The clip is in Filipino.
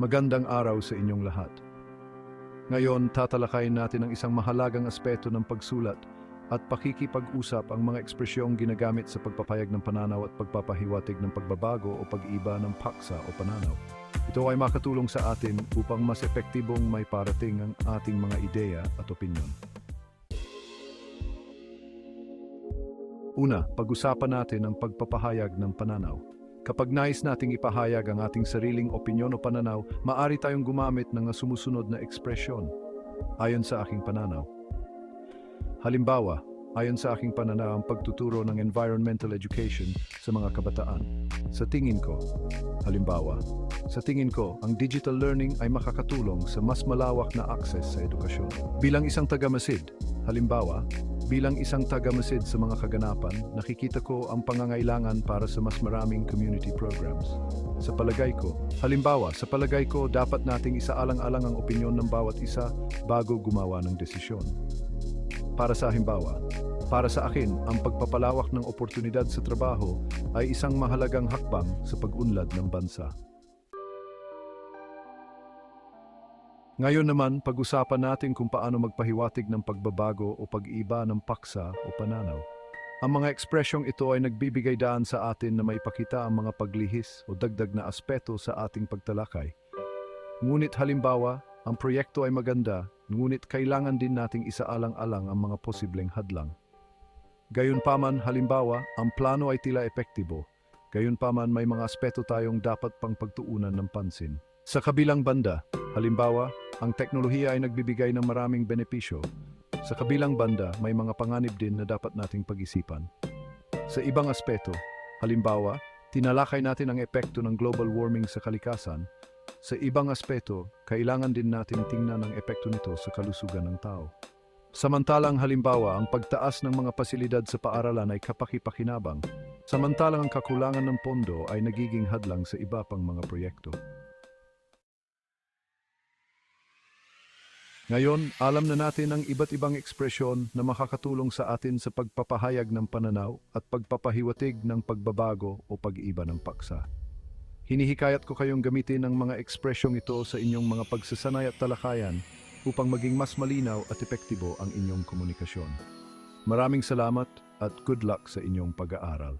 Magandang araw sa inyong lahat. Ngayon, tatalakayin natin ang isang mahalagang aspeto ng pagsulat at pakikipag-usap ang mga ekspresyong ginagamit sa pagpapayag ng pananaw at pagpapahiwatig ng pagbabago o pag-iba ng paksa o pananaw. Ito ay makatulong sa atin upang mas epektibong may parating ang ating mga ideya at opinyon. Una, pag-usapan natin ang pagpapahayag ng pananaw. Kapag nais nating ipahayag ang ating sariling opinyon o pananaw, maari tayong gumamit ng sumusunod na ekspresyon. Ayon sa aking pananaw. Halimbawa, ayon sa aking pananaw ang pagtuturo ng environmental education sa mga kabataan. Sa tingin ko, halimbawa, sa tingin ko, ang digital learning ay makakatulong sa mas malawak na access sa edukasyon. Bilang isang tagamasid, halimbawa, bilang isang tagamasid sa mga kaganapan, nakikita ko ang pangangailangan para sa mas maraming community programs. Sa palagay ko, halimbawa, sa palagay ko, dapat nating isaalang-alang ang opinyon ng bawat isa bago gumawa ng desisyon. Para sa halimbawa, para sa akin, ang pagpapalawak ng oportunidad sa trabaho ay isang mahalagang hakbang sa pag-unlad ng bansa. Ngayon naman, pag-usapan natin kung paano magpahiwatig ng pagbabago o pag-iba ng paksa o pananaw. Ang mga ekspresyong ito ay nagbibigay daan sa atin na maipakita ang mga paglihis o dagdag na aspeto sa ating pagtalakay. Ngunit halimbawa, ang proyekto ay maganda, ngunit kailangan din nating isaalang-alang ang mga posibleng hadlang. Gayunpaman, halimbawa, ang plano ay tila epektibo. Gayunpaman, may mga aspeto tayong dapat pang pagtuunan ng pansin. Sa kabilang banda, halimbawa, ang teknolohiya ay nagbibigay ng maraming benepisyo. Sa kabilang banda, may mga panganib din na dapat nating pag-isipan. Sa ibang aspeto, halimbawa, tinalakay natin ang epekto ng global warming sa kalikasan. Sa ibang aspeto, kailangan din natin tingnan ang epekto nito sa kalusugan ng tao. Samantalang halimbawa, ang pagtaas ng mga pasilidad sa paaralan ay kapakipakinabang, samantalang ang kakulangan ng pondo ay nagiging hadlang sa iba pang mga proyekto. Ngayon, alam na natin ang iba't ibang ekspresyon na makakatulong sa atin sa pagpapahayag ng pananaw at pagpapahiwatig ng pagbabago o pag-iba ng paksa. Hinihikayat ko kayong gamitin ang mga ekspresyong ito sa inyong mga pagsasanay at talakayan upang maging mas malinaw at epektibo ang inyong komunikasyon. Maraming salamat at good luck sa inyong pag-aaral.